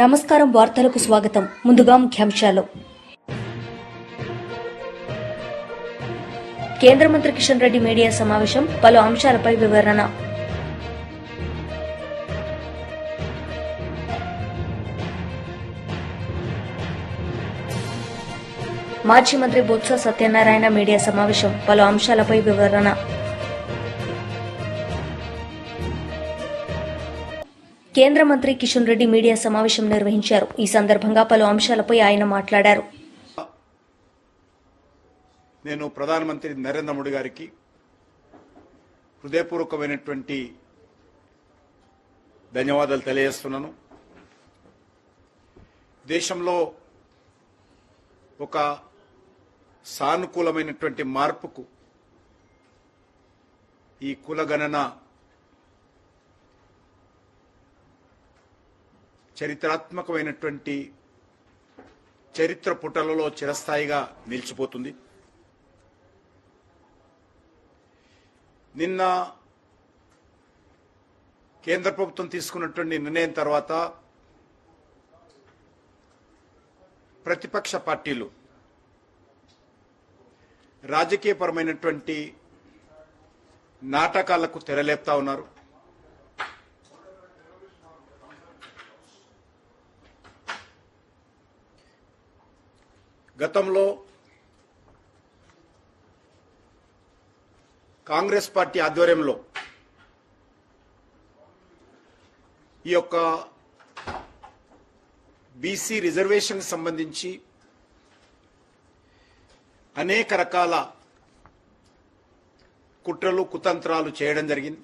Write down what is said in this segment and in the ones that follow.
నమస్కారం వార్తలకు స్వాగతం. ముందుగా ముఖ్యాంశాలు. కేంద్ర మంత్రి కిషన్ రెడ్డి మీడియా సమావేశం పలు అంశాలపై వివరణ. మాజీ మంత్రి బొత్స సత్యనారాయణ మీడియా సమావేశం పలు అంశాలపై వివరణ. కేంద్ర మంత్రి కిషన్ రెడ్డి మీడియా సమావేశం నిర్వహించారు. ఈ సందర్భంగా పలు అంశాలపై ఆయన మాట్లాడారు. నేను ప్రధానమంత్రి నరేంద్ర మోడీ గారికి హృదయపూర్వకమైనటువంటి ధన్యవాదాలు తెలియజేస్తున్నాను. దేశంలో ఒక సానుకూలమైనటువంటి మార్పుకు ఈ కులగణన చరిత్రాత్మకమైనటువంటి చరిత్ర పుటలలో చిరస్థాయిగా నిలిచిపోతుంది. నిన్న కేంద్ర ప్రభుత్వం తీసుకున్నటువంటి నిర్ణయం తర్వాత ప్రతిపక్ష పార్టీలు రాజకీయపరమైనటువంటి నాటకాలకు తెరలేపుతా ఉన్నారు. గతంలో కాంగ్రెస్ పార్టీ ఆధ్వర్యంలో ఈ యొక్క బీసీ రిజర్వేషన్ సంబంధించి అనేక రకాల కుట్రలు కుతంత్రాలు చేయడం జరిగింది.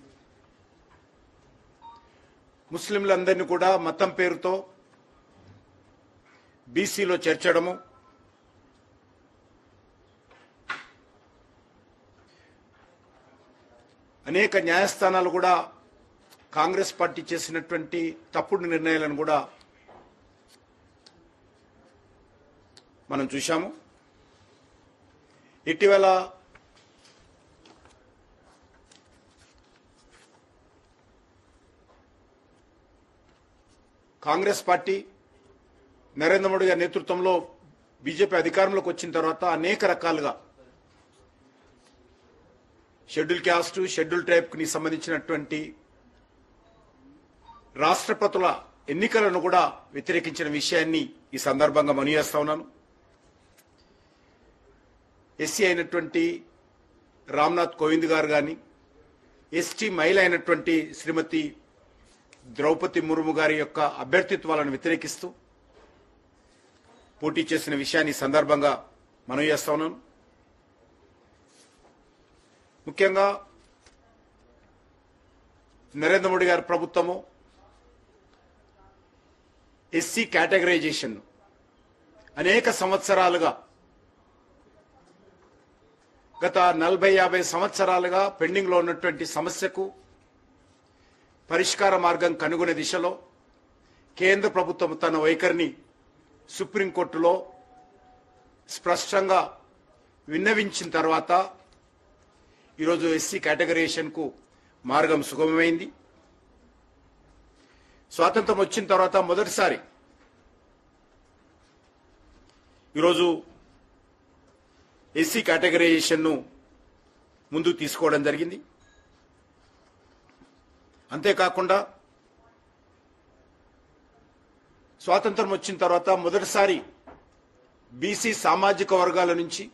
ముస్లింలందరినీ కూడా మతం పేరుతో బీసీలో చేర్చడము అనేక న్యాయస్థానాలు కూడా కాంగ్రెస్ పార్టీ చేసినటువంటి తప్పుడు నిర్ణయాలను కూడా మనం చూశాము. ఇటీవల కాంగ్రెస్ పార్టీ నరేంద్ర మోడీ గారి నేతృత్వంలో బీజేపీ అధికారంలోకి వచ్చిన తర్వాత అనేక రకాలుగా షెడ్యూల్ క్యాస్ట్ షెడ్యూల్ ట్రైబ్కి సంబంధించినటువంటి రాష్ట్రపతుల ఎన్నికలను కూడా వ్యతిరేకించిన విషయాన్ని ఈ సందర్భంగా మనవి చేస్తా ఉన్నాను. ఎస్సీ అయినటువంటి రామ్నాథ్ కోవింద్ గారు కానీ ఎస్టీ మహిళ అయినటువంటి శ్రీమతి ద్రౌపది ముర్ము గారి యొక్క అభ్యర్థిత్వాలను వ్యతిరేకిస్తూ పోటీ చేసిన విషయాన్ని ఈ సందర్భంగా మనవి చేస్తా ఉన్నాను. ముఖ్యంగా నరేంద్ర మోడీ గారి ప్రభుత్వము ఎస్సీ కేటగరైజేషన్ అనేక సంవత్సరాలుగా గత నలభై యాభై సంవత్సరాలుగా పెండింగ్లో ఉన్నటువంటి సమస్యకు పరిష్కార మార్గం కనుగొనే దిశలో కేంద్ర ప్రభుత్వం తన వైఖరిని సుప్రీంకోర్టులో స్పష్టంగా విన్నవించిన తర్వాత ఈరోజు ఎస్సీ కేటగరైజేషన్కు మార్గం సుగమమైంది. స్వాతంత్రం వచ్చిన తర్వాత మొదటిసారి ఈరోజు ఎస్సీ కేటగరైజేషన్ను ముందుకు తీసుకోవడం జరిగింది. అంతేకాకుండా స్వాతంత్రం వచ్చిన తర్వాత మొదటిసారి బీసీ సామాజిక వర్గాల నుంచి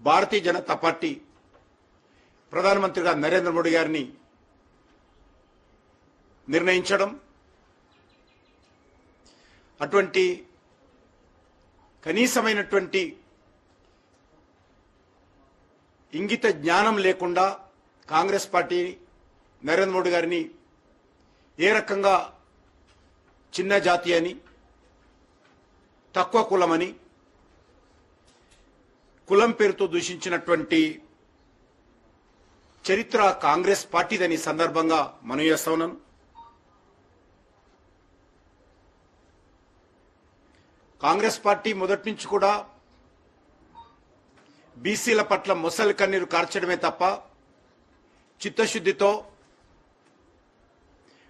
భారతీయ జనతా పార్టీ ప్రధానమంత్రిగా నరేంద్ర మోడీ గారిని నిర్ణయించడం అటువంటి కనీసమైనటువంటి ఇంగిత జ్ఞానం లేకుండా కాంగ్రెస్ పార్టీ నరేంద్ర మోడీ గారిని ఏ రకంగా చిన్న జాతి అని తక్కువ కులమని కులం పేరుతో దూషించినటువంటి చరిత్ర కాంగ్రెస్ పార్టీదని సందర్భంగా మనం చేస్తా ఉన్నాను. కాంగ్రెస్ పార్టీ మొదటి నుంచి కూడా బీసీల పట్ల మొసలి కన్నీరు కార్చడమే తప్ప చిత్తశుద్ధితో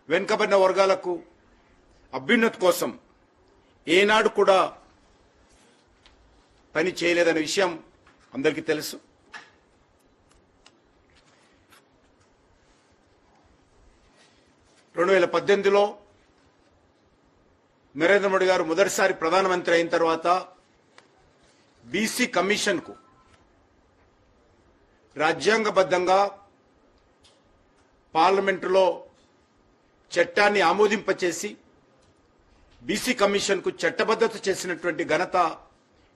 వెనుకబడిన వర్గాలకు అభ్యున్నతి కోసం ఏనాడు కూడా పని చేయలేదనే విషయం అందరికీ తెలుసు. రెండు వేల పద్దెనిమిదిలో నరేంద్ర మోడీ గారు మొదటిసారి ప్రధానమంత్రి అయిన తర్వాత బీసీ కమిషన్కు రాజ్యాంగబద్ధంగా పార్లమెంటులో చట్టాన్ని ఆమోదింపచేసి బీసీ కమిషన్కు చట్టబద్ధత చేసినటువంటి ఘనత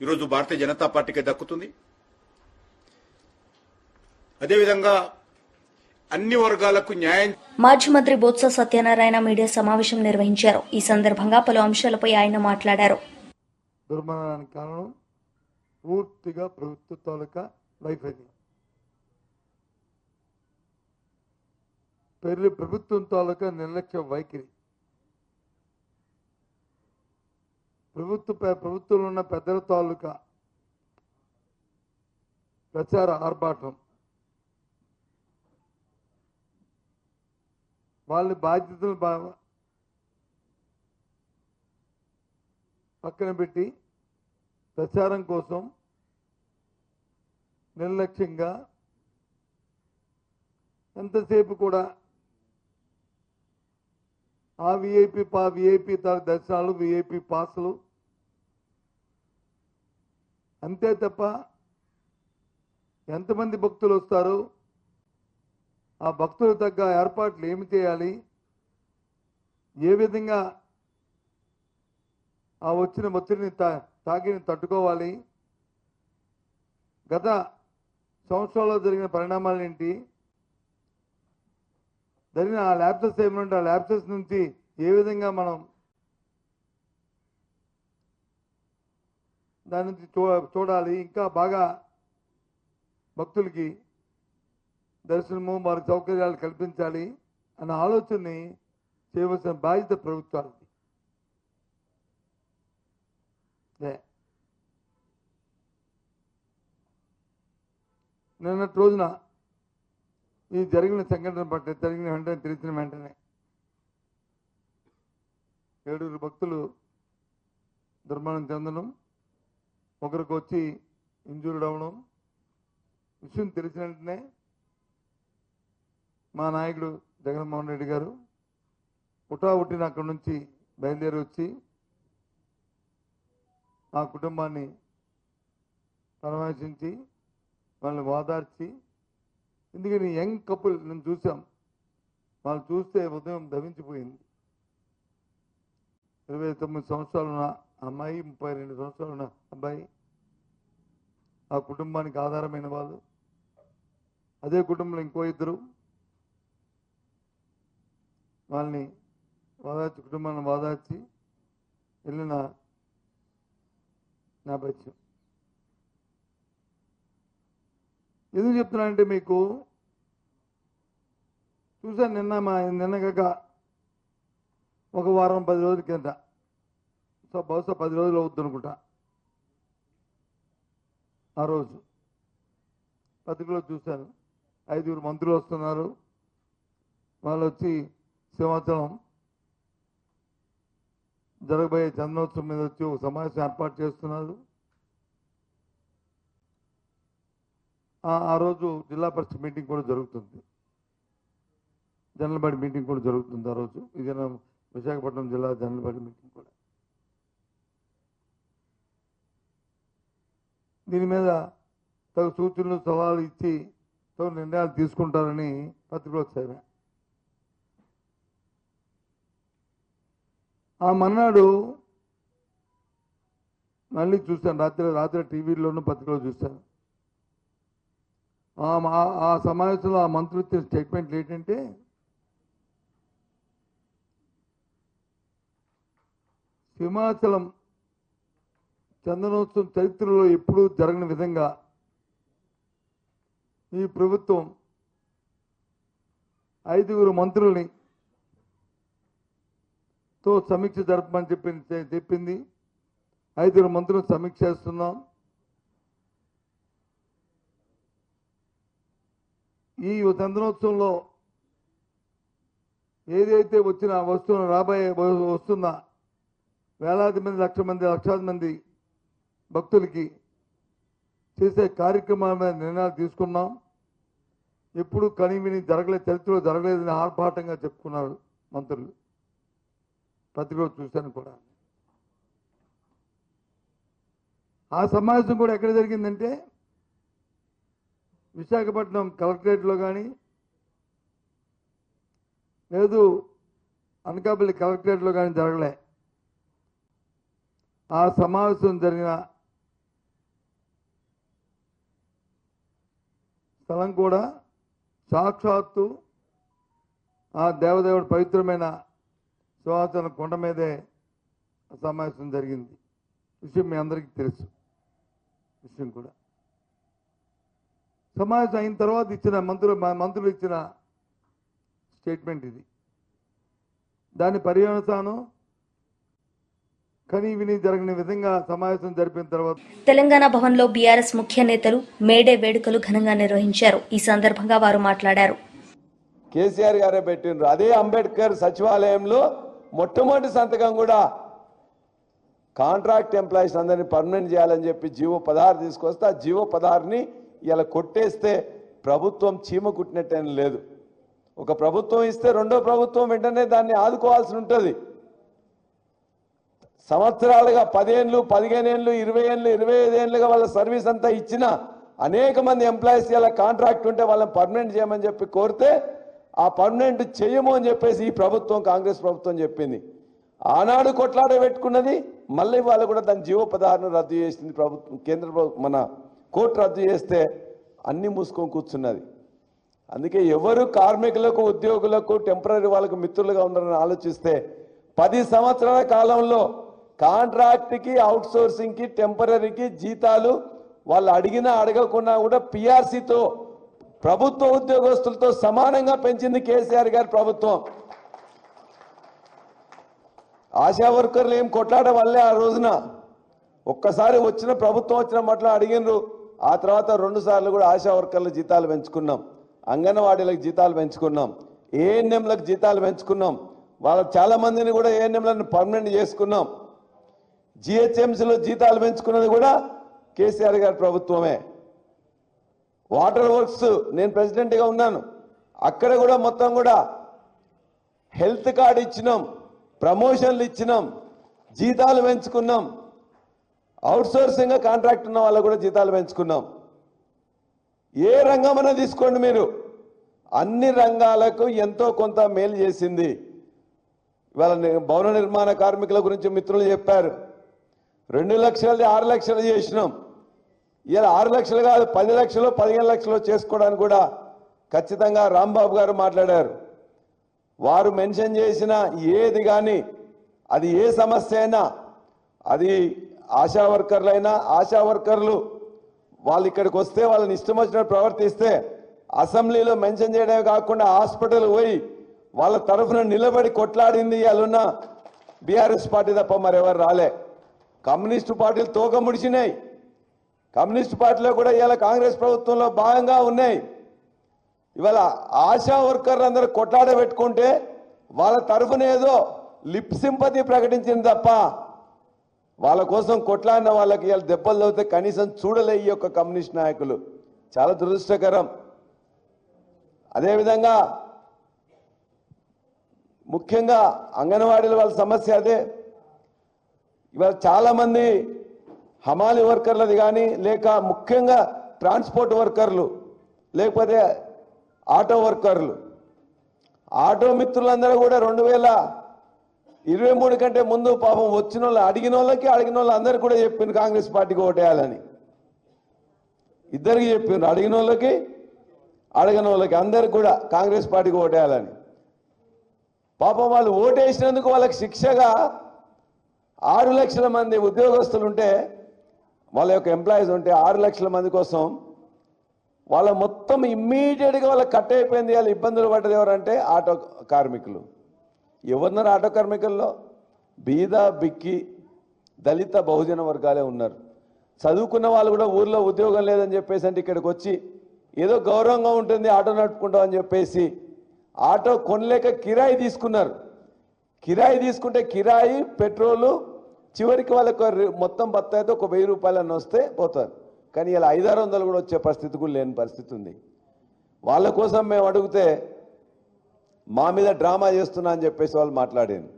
ఈరోజు భారతీయ జనతా పార్టీకి దక్కుతుంది. అదేవిధంగా అన్ని వర్గాలకు న్యాయం మాజీ మంత్రి బొత్స సత్యనారాయణ మీడియా సమావేశం నిర్వహించారు. ఈ సందర్భంగా పలు అంశాలపై ఆయన మాట్లాడారు. దుర్మరణానికి కారణం పూర్తిగా ప్రభుత్వ తాలూకా వైఫల్యం పెళ్ళి ప్రభుత్వం తాలూకా నిర్లక్ష్య వైఖరి. ప్రభుత్వ ప్రభుత్వంలో ఉన్న పెద్దల తాలూకా ప్రచార ఆర్భాటం. వాళ్ళ బాధ్యతలు బాగా పక్కన పెట్టి ప్రచారం కోసం నిర్లక్ష్యంగా ఎంతసేపు కూడా ఆ విఐపి పా విఐపి దర్శనాలు విఐపి పాసులు అంతే తప్ప ఎంతమంది భక్తులు వస్తారు? ఆ భక్తులు తగ్గ ఏర్పాట్లు ఏమి చేయాలి? ఏ విధంగా ఆ వచ్చిన ఒత్తిడిని తా తాకిని తట్టుకోవాలి? గత సంవత్సరాల్లో జరిగిన పరిణామాలు ఏంటి? జరిగిన ఆ ల్యాబ్సెస్ ఏమిటంటే ఆ ల్యాబ్సెస్ నుంచి ఏ విధంగా మనం దాని నుంచి చూ చూడాలి? ఇంకా బాగా భక్తులకి దర్శనము వారికి సౌకర్యాలు కల్పించాలి అన్న ఆలోచనని చేయవలసిన బాధ్యత ప్రభుత్వాలది. నిన్నటి రోజున ఈ జరిగిన సంఘటన పట్ల జరిగిన వెంటనే తెలిసిన వెంటనే ఏడుగురు భక్తులు దుర్మరణం చెందడం ఒకరికి వచ్చి ఇంజూర్డ్ అవ్వడం విషయం తెలిసిన వెంటనే మా నాయకుడు జగన్మోహన్ రెడ్డి గారు పుట్టాబుట్టిన పుట్టిన అక్కడి నుంచి బయలుదేరి వచ్చి ఆ కుటుంబాన్ని పరామర్శించి వాళ్ళని ఓదార్చి ఎందుకని యంగ్ కపుల్ నేను చూసాం వాళ్ళు చూస్తే ఉదయం దవించిపోయింది ఇరవై తొమ్మిది సంవత్సరాలు ఉన్న అమ్మాయి ముప్పై రెండు సంవత్సరాలు ఉన్న అబ్బాయి ఆ కుటుంబానికి ఆధారమైన వాళ్ళు. అదే కుటుంబంలో ఇంకో ఇద్దరు. వాళ్ళని వాదార్చి కుటుంబాన్ని వాదార్చి వెళ్ళిన నా పరిచయం. ఎందుకు చెప్తున్నానంటే మీకు చూసాను నిన్న మా నిన్నగాక ఒక వారం పది రోజుల కింద సో బహుశా పది రోజులు అవుద్ది అనుకుంటా. ఆ రోజు పత్రికలో చూశాను ఐదుగురు మంత్రులు వస్తున్నారు. వాళ్ళు వచ్చి సంవత్సరం జరగబోయే చందనోత్సవం మీద వచ్చి ఒక సమావేశం ఏర్పాటు చేస్తున్నారు. ఆ రోజు జిల్లా పరిషత్ మీటింగ్ కూడా జరుగుతుంది. జనరల్ బాడీ మీటింగ్ కూడా జరుగుతుంది ఆ రోజు. ఇది విశాఖపట్నం జిల్లా జనరల్ బాడీ మీటింగ్ కూడా. దీని మీద తగు సూచనలు సవాలు ఇచ్చి తగు నిర్ణయాలు తీసుకుంటారని పత్రికలో చదివా ఆ మన్నాడు మళ్ళీ చూశాను. రాత్రి రాత్రి టీవీలోనూ పత్రికలో చూశాను. ఆ సమావేశంలో ఆ మంత్రి ఇచ్చిన స్టేట్మెంట్లు ఏంటంటే సింహాచలం చందనోత్సవం చరిత్రలో ఎప్పుడూ జరగని విధంగా ఈ ప్రభుత్వం ఐదుగురు మంత్రుల్ని తో సమీక్ష జరపమని చెప్పి చెప్పింది. ఐదుగురు మంత్రులు సమీక్ష చేస్తున్నాం. ఈ చంద్రోత్సవంలో ఏదైతే వచ్చిన వస్తున్న రాబోయే వస్తున్న వేలాది మంది లక్ష మంది లక్షాది మంది భక్తులకి చేసే కార్యక్రమాల మీద నిర్ణయాలు తీసుకున్నాం. ఎప్పుడు కనివిని జరగలేదు చరిత్రలో జరగలేదని ఆర్భాటంగా చెప్పుకున్నారు మంత్రులు. పత్రికలు చూశాను కూడా. ఆ సమావేశం కూడా ఎక్కడ జరిగిందంటే విశాఖపట్నం కలెక్టరేట్లో కానీ లేదు అనకాపల్లి కలెక్టరేట్లో కానీ జరగలే. ఆ సమావేశం జరిగిన స్థలం కూడా సాక్షాత్తు ఆ దేవదేవుడు పవిత్రమైన సింహాచలం కొండ మీదే ఆ సమావేశం జరిగింది. విషయం మీ అందరికీ తెలుసు. విషయం కూడా. సమావేశం అయిన తర్వాత ఇచ్చిన మంత్రులు మంత్రులు ఇచ్చిన స్టేట్మెంట్ ఇది. దాని పర్యవసానం కనీ విని జరగని విధంగా సమావేశం జరిపిన తర్వాత తెలంగాణ భవన్లో బీఆర్ఎస్ ముఖ్య నేతలు మేడే వేడుకలు ఘనంగా నిర్వహించారు. ఈ సందర్భంగా వారు మాట్లాడారు. కేసీఆర్ గారే పెట్టిండ్రు. అదే అంబేద్కర్ సచివాలయంలో మొట్టమొదటి సంతకం కూడా కాంట్రాక్ట్ ఎంప్లాయీస్ అందరినీ పర్మనెంట్ చేయాలని చెప్పి జీవో పదహారు తీసుకొస్తే ఆ జీవో పదహారుని ఇలా కొట్టేస్తే ప్రభుత్వం చీమ కుట్టినట్టేం లేదు. ఒక ప్రభుత్వం ఇస్తే రెండో ప్రభుత్వం వెంటనే దాన్ని ఆదుకోవాల్సి ఉంటుంది. సంవత్సరాలుగా పదేళ్ళు పదిహేను ఏళ్ళు ఇరవై ఏళ్ళు ఇరవై ఐదు ఏళ్ళుగా వాళ్ళ సర్వీస్ అంతా ఇచ్చిన అనేక మంది ఎంప్లాయీస్ ఇలా కాంట్రాక్ట్ ఉంటే వాళ్ళని పర్మనెంట్ చేయమని చెప్పి కోరితే ఆ పర్మనెంట్ చేయము అని చెప్పేసి ఈ ప్రభుత్వం కాంగ్రెస్ ప్రభుత్వం చెప్పింది. ఆనాడు కొట్లాడ పెట్టుకున్నది మళ్ళీ వాళ్ళు కూడా దాని జీవో పదహారును రద్దు చేసింది ప్రభుత్వం కేంద్ర మన కోర్టు రద్దు చేస్తే అన్ని మూసుకొని కూర్చున్నది. అందుకే ఎవరు కార్మికులకు ఉద్యోగులకు టెంపరీ వాళ్ళకు మిత్రులుగా ఉన్నారని ఆలోచిస్తే పది సంవత్సరాల కాలంలో కాంట్రాక్ట్కి అవుట్ సోర్సింగ్కి టెంపరీకి జీతాలు వాళ్ళు అడిగినా అడగకున్నా కూడా పిఆర్సీతో ప్రభుత్వ ఉద్యోగస్తులతో సమానంగా పెంచింది కేసీఆర్ గారి ప్రభుత్వం. ఆశా వర్కర్లు ఏం కొట్లాడ వల్లే ఆ రోజున ఒక్కసారి వచ్చిన ప్రభుత్వం వచ్చిన మట్ల అడిగినరు. ఆ తర్వాత రెండు సార్లు కూడా ఆశా వర్కర్ల జీతాలు పెంచుకున్నాం. అంగన్వాడీలకు జీతాలు పెంచుకున్నాం. ఏఎన్ఎంలకు జీతాలు పెంచుకున్నాం. వాళ్ళ చాలా మందిని కూడా ఏఎన్ఎంలను పర్మనెంట్ చేసుకున్నాం. జిహెచ్ఎంసీలో జీతాలు పెంచుకున్నది కూడా కేసీఆర్ గారి ప్రభుత్వమే. వాటర్ వర్క్స్ నేను ప్రెసిడెంట్గా ఉన్నాను. అక్కడ కూడా మొత్తం కూడా హెల్త్ కార్డు ఇచ్చినాం ప్రమోషన్లు ఇచ్చినాం జీతాలు పెంచుకున్నాం. అవుట్సోర్సింగ్గా కాంట్రాక్ట్ ఉన్న వాళ్ళకు కూడా జీతాలు పెంచుకున్నాం. ఏ రంగమైనా తీసుకోండి మీరు. అన్ని రంగాలకు ఎంతో కొంత మేలు చేసింది. ఇవాళ భవన నిర్మాణ కార్మికుల గురించి మిత్రులు చెప్పారు. రెండు లక్షలది ఆరు లక్షలు చేసినాం. ఇలా ఆరు లక్షలు కాదు పది లక్షలు పదిహేను లక్షలు చేసుకోవడానికి కూడా ఖచ్చితంగా రాంబాబు గారు మాట్లాడారు. వారు మెన్షన్ చేసిన ఏది కానీ అది ఏ సమస్య అయినా అది ఆశా వర్కర్లైనా ఆశా వర్కర్లు వాళ్ళు ఇక్కడికి వస్తే వాళ్ళని ఇష్టం వచ్చినట్టు ప్రవర్తిస్తే అసెంబ్లీలో మెన్షన్ చేయడమే కాకుండా హాస్పిటల్ పోయి వాళ్ళ తరఫున నిలబడి కొట్లాడింది వాళ్ళున్న బీఆర్ఎస్ పార్టీ తప్ప మరెవరు రాలే. కమ్యూనిస్టు పార్టీలు తోక ముడిచినాయి. కమ్యూనిస్ట్ పార్టీలో కూడా ఇవాళ కాంగ్రెస్ ప్రభుత్వంలో భాగంగా ఉన్నాయి. ఇవాళ ఆశా వర్కర్లు అందరూ కొట్లాడ పెట్టుకుంటే వాళ్ళ తరఫున ఏదో లిప్ సింపతి ప్రకటించింది తప్ప వాళ్ళ కోసం కొట్లాడిన వాళ్ళకి ఇవాళ దెబ్బలు తవ్వితే కనీసం చూడలే ఈ యొక్క కమ్యూనిస్ట్ నాయకులు. చాలా దురదృష్టకరం. అదేవిధంగా ముఖ్యంగా అంగన్వాడీల వాళ్ళ సమస్య అదే. ఇవాళ చాలామంది హమాలి వర్కర్లది కానీ లేక ముఖ్యంగా ట్రాన్స్పోర్ట్ వర్కర్లు లేకపోతే ఆటో వర్కర్లు. ఆటో మిత్రులందరూ కూడా రెండు వేల ఇరవై మూడు కంటే ముందు పాపం వచ్చిన వాళ్ళు అడిగిన వాళ్ళకి అడిగిన వాళ్ళు అందరు కూడా చెప్పింది కాంగ్రెస్ పార్టీకి ఓటేయాలని. ఇద్దరికి చెప్పిండ్రు అడిగిన వాళ్ళకి అడగని వాళ్ళకి అందరికి కూడా కాంగ్రెస్ పార్టీకి ఓటేయాలని. పాపం వాళ్ళు ఓటేసినందుకు వాళ్ళకి శిక్షగా ఆరు లక్షల మంది ఉద్యోగస్తులు ఉంటే వాళ్ళ యొక్క ఎంప్లాయీస్ ఉంటే ఆరు లక్షల మంది కోసం వాళ్ళ మొత్తం ఇమ్మీడియట్గా వాళ్ళకి కట్ అయిపోయింది వాళ్ళు ఇబ్బందులు పడ్డది ఎవరంటే ఆటో కార్మికులు. ఎవరున్నారు ఆటో కార్మికుల్లో? బీద బిక్కి దళిత బహుజన వర్గాలే ఉన్నారు. చదువుకున్న వాళ్ళు కూడా ఊర్లో ఉద్యోగం లేదని చెప్పేసి అంటే ఇక్కడికి వచ్చి ఏదో గౌరవంగా ఉంటుంది ఆటో నడుపుకుంటామని చెప్పేసి ఆటో కొనలేక కిరాయి తీసుకున్నారు. కిరాయి తీసుకుంటే కిరాయి పెట్రోలు చివరికి వాళ్ళకు రి- మొత్తం బత్తాయితో ఒక వెయ్యి రూపాయలన్న వస్తే పోతారు. కానీ ఇలా ఐదారు వందలు కూడా వచ్చే పరిస్థితి కూడా లేని పరిస్థితి ఉంది. వాళ్ళ కోసం మేము అడిగితే మా మీద డ్రామా చేస్తున్నా అని చెప్పేసి వాళ్ళు మాట్లాడాను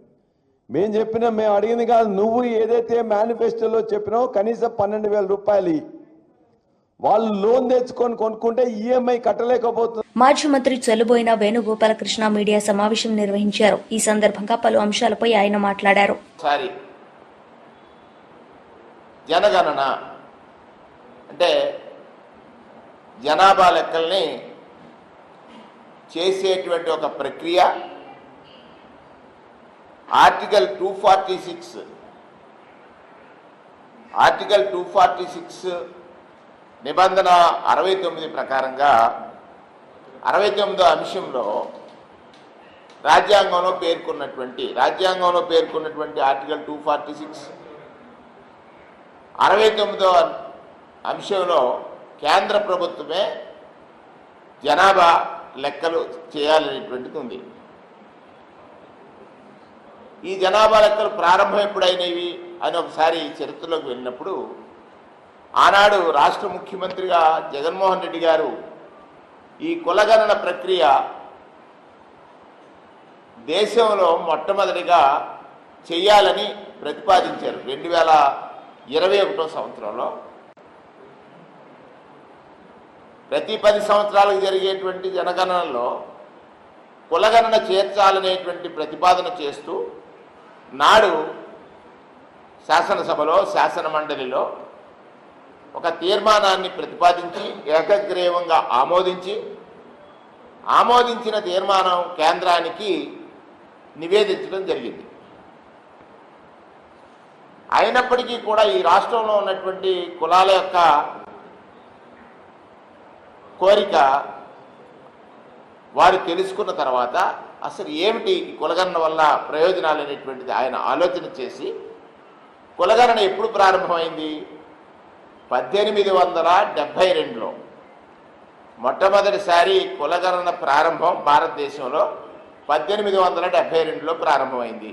మేము చెప్పినా మేము అడిగింది కాదు నువ్వు ఏదైతే మేనిఫెస్టోలో చెప్పినావో కనీసం పన్నెండు వేల రూపాయలు. వాళ్ళు లోన్ తెచ్చుకొని కొనుక్కుంటే ఈఎంఐ కట్టలేకపోతున్నారు. మాజీ మంత్రి చెల్లుబోయిన వేణుగోపాలకృష్ణ మీడియా సమావేశం నిర్వహించారు. ఈ సందర్భంగా పలు అంశాలపై ఆయన మాట్లాడారు. సారి జనగణన. అంటే జనాభా లెక్కల్ని చేసేటువంటి ఒక ప్రక్రియ. Article two forty six. Article two forty six నిబంధన అరవై తొమ్మిది ప్రకారంగా అరవై తొమ్మిదో అంశంలో రాజ్యాంగంలో పేర్కొన్నటువంటి రాజ్యాంగంలో పేర్కొన్నటువంటి ఆర్టికల్ టూ ఫార్టీ సిక్స్ అరవై తొమ్మిదో అంశంలో కేంద్ర ప్రభుత్వమే జనాభా లెక్కలు చేయాలనేటువంటిది ఉంది. ఈ జనాభా లెక్కలు ప్రారంభం ఎప్పుడైనవి అని ఒకసారి చరిత్రలోకి వెళ్ళినప్పుడు ఆనాడు రాష్ట్ర ముఖ్యమంత్రిగా జగన్మోహన్ రెడ్డి గారు ఈ కులగణన ప్రక్రియ దేశంలో మొట్టమొదటిగా చేయాలని ప్రతిపాదించారు. రెండు వేల ఇరవై ఒకటో సంవత్సరంలో ప్రతి పది సంవత్సరాలకు జరిగేటువంటి జనగణనలో కులగణన చేర్చాలనేటువంటి ప్రతిపాదన చేస్తూ నాడు శాసనసభలో శాసన మండలిలో ఒక తీర్మానాన్ని ప్రతిపాదించి ఏకగ్రీవంగా ఆమోదించి ఆమోదించిన తీర్మానం కేంద్రానికి నివేదించడం జరిగింది. అయినప్పటికీ కూడా ఈ రాష్ట్రంలో ఉన్నటువంటి కులాల యొక్క కోరిక వారు తెలుసుకున్న తర్వాత అసలు ఏమిటి కులగణన వల్ల ప్రయోజనాలు అనేటువంటిది ఆయన ఆలోచన చేసి కులగణన ఎప్పుడు ప్రారంభమైంది? పద్దెనిమిది వందల డెబ్భై రెండులో. మొట్టమొదటిసారి కులగణన ప్రారంభం భారతదేశంలో పద్దెనిమిది వందల డెబ్భై రెండులో ప్రారంభమైంది.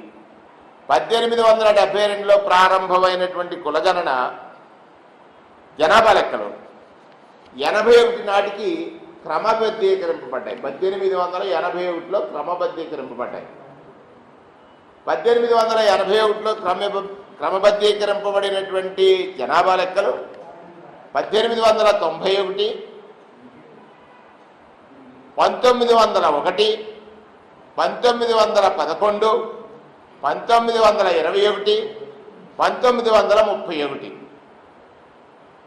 పద్దెనిమిది వందల డెబ్భై రెండులో ప్రారంభమైనటువంటి కులగణన జనాభా లెక్కలు ఎనభై ఒకటి నాటికి క్రమబద్ధీకరింపబడ్డాయి. పద్దెనిమిది వందల ఎనభై ఒకటిలో క్రమబద్ధీకరింపబడ్డాయి. పద్దెనిమిది వందల ఎనభై ఒకటిలో క్రమ క్రమబద్ధీకరింపబడినటువంటి జనాభా లెక్కలు పద్దెనిమిది వందల తొంభై ఒకటి పంతొమ్మిది వందల ఒకటి పంతొమ్మిది వందల పదకొండు పంతొమ్మిది వందల ఇరవై ఒకటి పంతొమ్మిది వందల ముప్పై ఒకటి.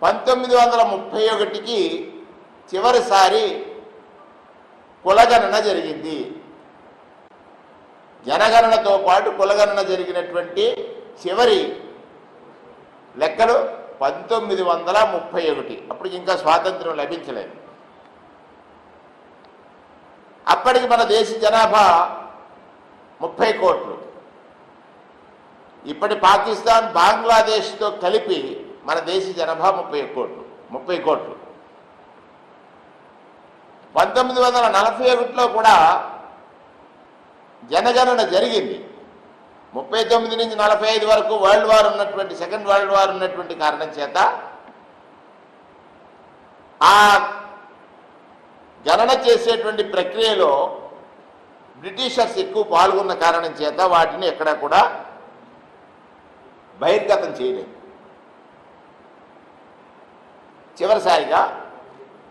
పంతొమ్మిది వందల ముప్పై ఒకటికి చివరిసారి కులగణన జరిగింది. జనగణనతో పాటు కులగణన జరిగినటువంటి చివరి లెక్కలు పంతొమ్మిది వందల ముప్పై ఒకటి. అప్పుడు ఇంకా స్వాతంత్రం లభించలేదు. అప్పటికి మన దేశ జనాభా ముప్పై కోట్లు. ఇప్పటి పాకిస్తాన్ బంగ్లాదేశ్తో కలిపి మన దేశ జనాభా ముప్పై కోట్లు ముప్పై కోట్లు. పంతొమ్మిది వందల నలభై ఒకటిలో కూడా జనగణన జరిగింది. ముప్పై తొమ్మిది నుంచి నలభై ఐదు వరకు వరల్డ్ వార్ ఉన్నటువంటి సెకండ్ వరల్డ్ వార్ ఉన్నటువంటి కారణం చేత ఆ గణన చేసేటువంటి ప్రక్రియలో బ్రిటిషర్స్ ఎక్కువ పాల్గొన్న కారణం చేత వాటిని ఎక్కడా కూడా బహిర్గతం చేయలేదు. చివరిసారిగా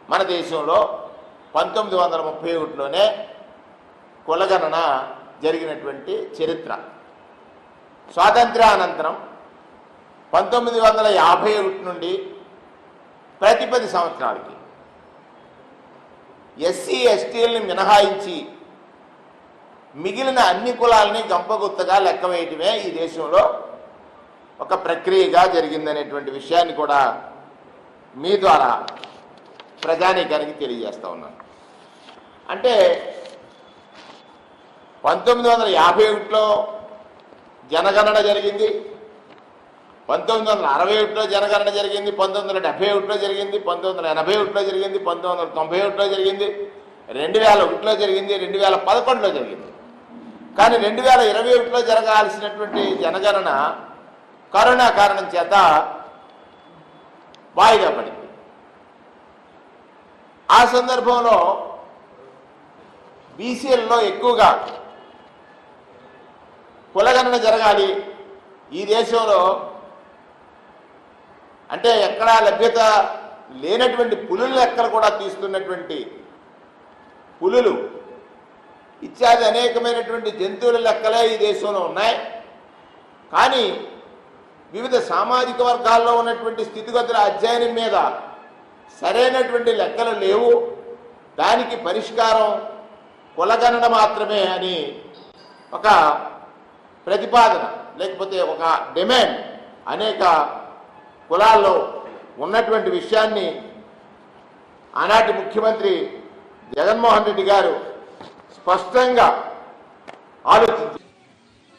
మన దేశంలో పంతొమ్మిది వందల ముప్పై ఒకటిలోనే కులగణన జరిగినటువంటి చరిత్ర. స్వాతంత్ర్యానంతరం పంతొమ్మిది వందల యాభై ఒకటి నుండి ప్రతి పది సంవత్సరాలకి ఎస్సీ ఎస్టీలని మినహాయించి మిగిలిన అన్ని కులాలని గంపగుత్తగా లెక్క వేయటమే ఈ దేశంలో ఒక ప్రక్రియగా జరిగిందనేటువంటి విషయాన్ని కూడా మీ ద్వారా ప్రజానీకానికి తెలియజేస్తూ ఉన్నాను. అంటే పంతొమ్మిది వందల యాభై ఒకటిలో జనగణన జరిగింది పంతొమ్మిది వందల అరవై ఒకటిలో జనగణన జరిగింది పంతొమ్మిది వందల డెబ్బై ఒకటిలో జరిగింది పంతొమ్మిది వందల ఎనభై ఒకటిలో జరిగింది పంతొమ్మిది వందల తొంభై ఒకటిలో జరిగింది రెండు వేల ఒకటిలో జరిగింది రెండు వేల పదకొండులో జరిగింది. కానీ రెండు వేల ఇరవై ఒకటిలో జరగాల్సినటువంటి జనగణన కరోనా కారణం చేత వాయిదా పడింది. ఆ సందర్భంలో బీసీఎల్లో ఎక్కువగా కులగణన జరగాలి. ఈ దేశంలో అంటే ఎక్కడా లభ్యత లేనటువంటి పులుల లెక్కలు కూడా తీస్తున్నటువంటి పులులు ఇత్యాది అనేకమైనటువంటి జంతువుల లెక్కలే ఈ దేశంలో ఉన్నాయి. కానీ వివిధ సామాజిక వర్గాల్లో ఉన్నటువంటి స్థితిగతుల అధ్యయనం మీద సరైనటువంటి లెక్కలు లేవు. దానికి పరిష్కారం కులగణన మాత్రమే అని ఒక ప్రతిపాదన లేకపోతే ఒక డిమాండ్ అనేక కులాల్లో ఉన్నటువంటి విషయాన్ని ఆనాటి ముఖ్యమంత్రి జగన్మోహన్ రెడ్డి గారు స్పష్టంగా ఆలోచించారు.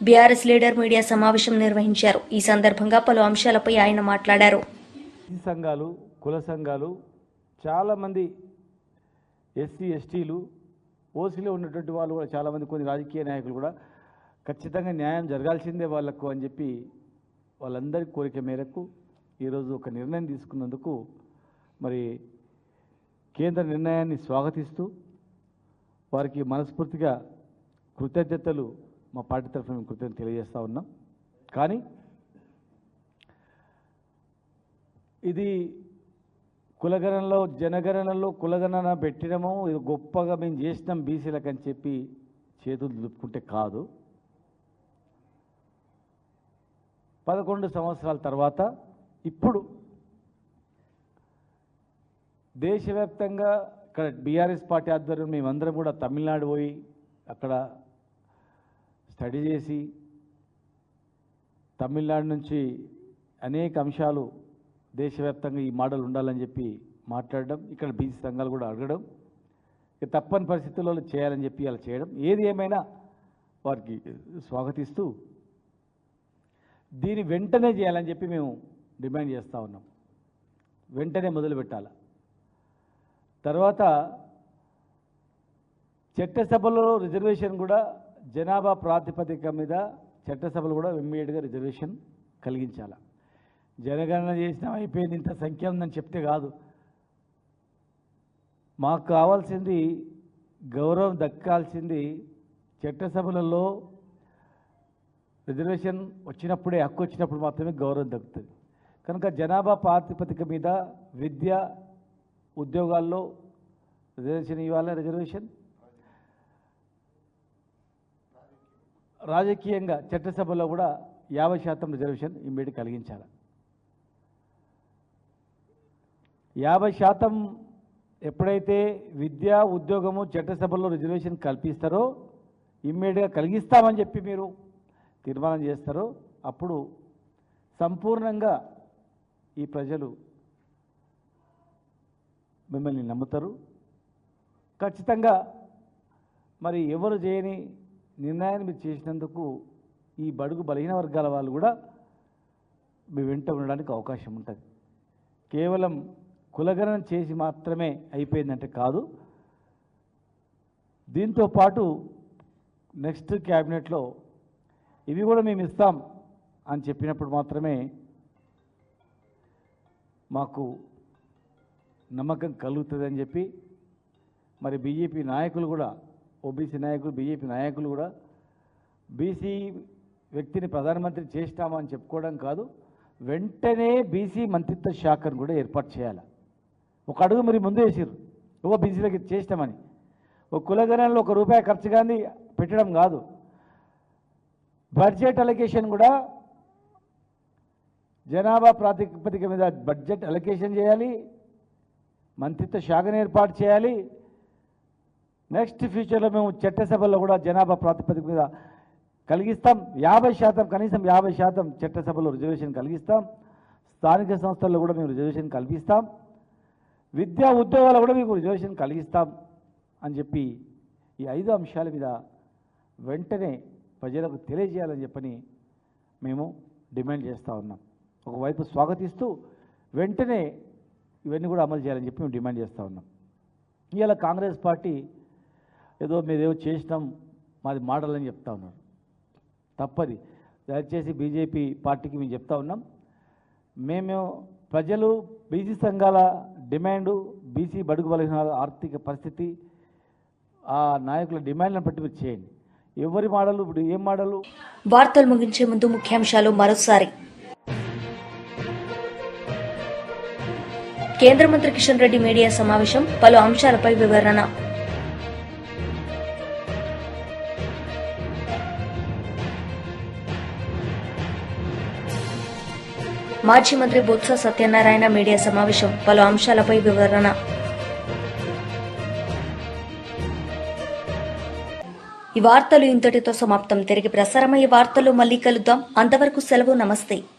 బీఆర్ఎస్ లీడర్ మీడియా సమావేశం నిర్వహించారు. ఈ సందర్భంగా పలు అంశాలపై ఆయన మాట్లాడారు. ఈ సంఘాలు కుల సంఘాలు చాలామంది ఎస్సీ ఎస్టీలు ఓసీలో ఉన్నటువంటి వాళ్ళు కూడా చాలామంది కొన్ని రాజకీయ నాయకులు కూడా ఖచ్చితంగా న్యాయం జరగాల్సిందే వాళ్ళకు అని చెప్పి వాళ్ళందరి కోరిక మేరకు ఈరోజు ఒక నిర్ణయం తీసుకున్నందుకు మరి కేంద్ర నిర్ణయాన్ని స్వాగతిస్తూ వారికి మనస్ఫూర్తిగా కృతజ్ఞతలు మా పార్టీ తరఫున మేము కృతజ్ఞత తెలియజేస్తూ ఉన్నాం. కానీ ఇది కులగణనలో జనగణనలో కులగణన పెట్టడము ఇది గొప్పగా మేము చేసినాం బీసీలకు అని చెప్పి చేతులు దులుపుకుంటే కాదు. పదకొండు సంవత్సరాల తర్వాత ఇప్పుడు దేశవ్యాప్తంగా ఇక్కడ బీఆర్ఎస్ పార్టీ ఆధ్వర్యం మేమందరం కూడా తమిళనాడు పోయి అక్కడ స్టడీ చేసి తమిళనాడు నుంచి అనేక అంశాలు దేశవ్యాప్తంగా ఈ మోడల్ ఉండాలని చెప్పి మాట్లాడడం ఇక్కడ బీసీ సంఘాలు కూడా అడగడం ఇక తప్పని పరిస్థితుల్లో చేయాలని చెప్పి అలా చేయడం ఏది ఏమైనా వారికి స్వాగతిస్తూ దీని వెంటనే చేయాలని చెప్పి మేము డిమాండ్ చేస్తూ ఉన్నాం. వెంటనే మొదలు పెట్టాలి. తర్వాత చట్టసభలో రిజర్వేషన్ కూడా జనాభా ప్రాతిపదిక మీద చట్టసభలు కూడా ఇమ్మీడియట్గా రిజర్వేషన్ కలిగించాల. జనగణన చేసినా అయిపోయింది ఇంత సంఖ్య ఉందని చెప్తే కాదు. మాకు కావాల్సింది గౌరవం దక్కాల్సింది చట్టసభలలో రిజర్వేషన్ వచ్చినప్పుడే హక్కు వచ్చినప్పుడు మాత్రమే గౌరవం దక్కుతుంది. కనుక జనాభా ప్రాతిపదిక మీద విద్య ఉద్యోగాల్లో రిజర్వేషన్ ఇవ్వాలి రిజర్వేషన్? రాజకీయంగా చట్టసభలో కూడా యాభై శాతం రిజర్వేషన్ ఇమ్మీడియట్ కలిగించాలి. యాభై శాతం ఎప్పుడైతే విద్య ఉద్యోగము చట్టసభలో రిజర్వేషన్ కల్పిస్తారో ఇమ్మీడియట్గా కలిగిస్తామని చెప్పి మీరు తీర్మానం చేస్తారో అప్పుడు సంపూర్ణంగా ఈ ప్రజలు మిమ్మల్ని నమ్ముతారు. ఖచ్చితంగా మరి ఎవరు చేయని నిర్ణయాన్ని మీరు చేసినందుకు ఈ బడుగు బలహీన వర్గాల వాళ్ళు కూడా మీ వెంట ఉండడానికి అవకాశం ఉంటుంది. కేవలం కులగణన చేసి మాత్రమే అయిపోయిందంటే కాదు. దీంతో పాటు నెక్స్ట్ క్యాబినెట్లో ఇవి కూడా మేము ఇస్తాం అని చెప్పినప్పుడు మాత్రమే మాకు నమ్మకం కలుగుతుందని చెప్పి మరి బీజేపీ నాయకులు కూడా ఓబీసీ నాయకులు బీజేపీ నాయకులు కూడా బీసీ వ్యక్తిని ప్రధానమంత్రి చేస్తామని చెప్పుకోవడం కాదు వెంటనే బీసీ మంత్రిత్వ శాఖను కూడా ఏర్పాటు చేయాలి. ఒక అడుగు మరి ముందు వేసారు ఓ బీసీలకి చేస్తామని. ఒక కులగణంలో ఒక రూపాయి ఖర్చు కానీ పెట్టడం కాదు. బడ్జెట్ అలొకేషన్ కూడా జనాభా ప్రాతిపదిక మీద బడ్జెట్ అలొకేషన్ చేయాలి మంత్రిత్వ శాఖను ఏర్పాటు చేయాలి నెక్స్ట్ ఫ్యూచర్లో మేము చట్టసభల్లో కూడా జనాభా ప్రాతిపదిక మీద కలిగిస్తాం. యాభై శాతం కనీసం యాభై శాతం చట్టసభలో రిజర్వేషన్ కలిగిస్తాం. స్థానిక సంస్థల్లో కూడా మేము రిజర్వేషన్ కల్పిస్తాం. విద్యా ఉద్యోగాలు కూడా మీకు రిజర్వేషన్ కలిగిస్తాం అని చెప్పి ఈ ఐదు అంశాల మీద వెంటనే ప్రజలకు తెలియజేయాలని చెప్పని మేము డిమాండ్ చేస్తూ ఉన్నాం. ఒకవైపు స్వాగతిస్తూ వెంటనే ఇవన్నీ కూడా అమలు చేయాలని చెప్పి మేము డిమాండ్ చేస్తూ ఉన్నాం. ఇవాళ కాంగ్రెస్ పార్టీ ఏదో మీరేమో చేసినాం మాది మోడల్ అని చెప్తా ఉన్నారు. తప్పది. దయచేసి బీజేపీ పార్టీకి మేము చెప్తా ఉన్నాం. మేము ప్రజలు బీసీ సంఘాల డిమాండు బీసీ బడుగు బలహీన ఆర్థిక పరిస్థితి ఆ నాయకుల డిమాండ్లను బట్టి మీరు చేయండి. ఎవరి మాడలు ఇప్పుడు ఏం మోడలు వార్తలు ముగించే ముందు ముఖ్యాంశాలు మరోసారి. కేంద్ర మంత్రి కిషన్ రెడ్డి మీడియా సమావేశం పలు అంశాలపై వివరణ. మాజీ మంత్రి బొత్స సత్యనారాయణ మీడియా సమావేశం పలు అంశాలపై వివరణ. ఈ వార్తలు ఇంతటితో సమాప్తం. తిరిగి ప్రసారమయ్యే వార్తలు మళ్ళీ కలుద్దాం. అంతవరకు సెలవు నమస్తే.